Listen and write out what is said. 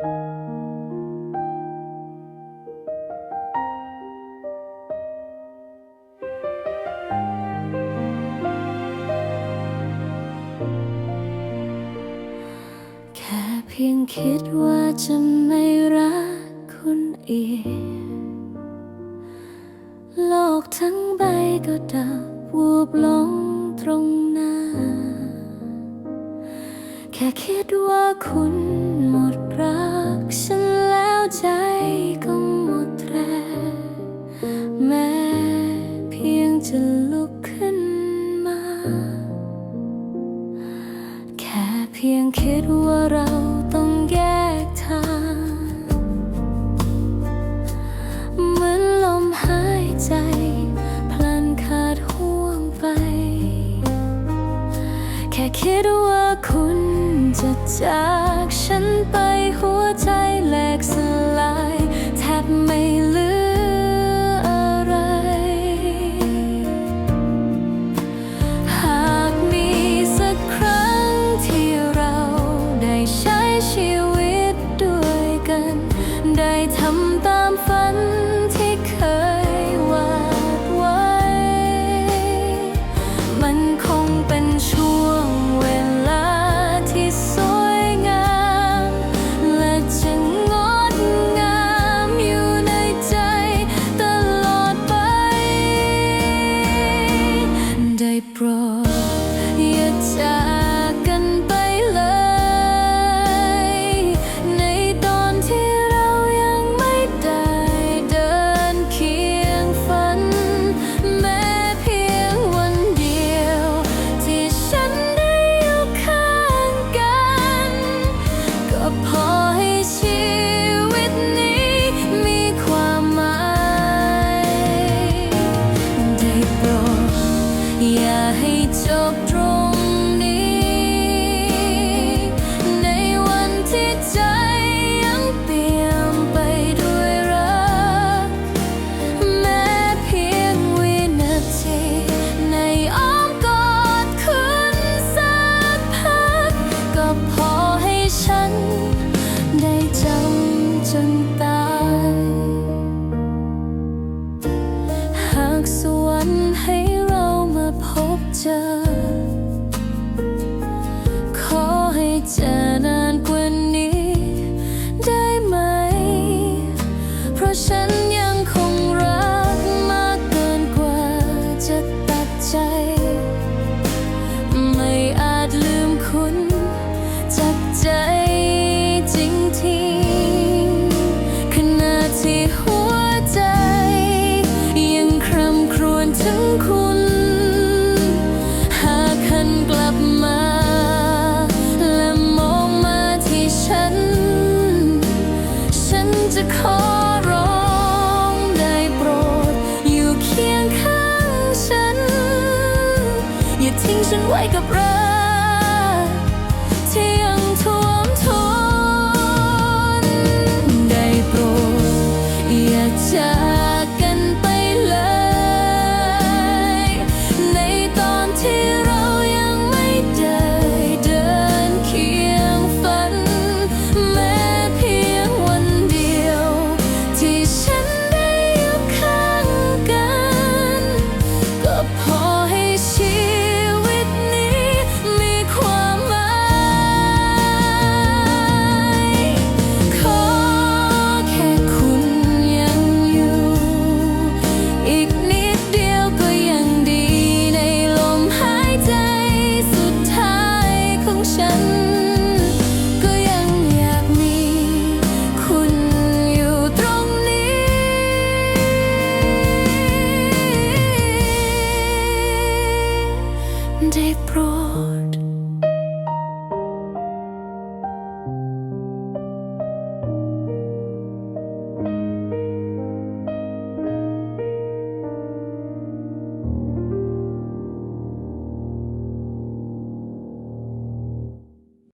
แค่เพียงคิดว่าจะไม่รักคุณอีก โลกทั้งใบก็ดับวูบลงตรงหน้า แค่คิดว่าคุณ ใจก็หมดแรงแม้เพียงจะลุกขึ้นมา แค่เพียงคิดว่าเราต้องแยกทางเหมือนลมหายใจพลันขาดห่วงไป แค่คิดว่าคุณจะจากฉันไปหัว ที่ เจอ ขอให้เจอนานกว่านี้ได้ไหม เพราะฉัน จะขอร้องได้โปรด อยู่เคียงข้างฉัน อย่าทิ้งฉันไว้กับ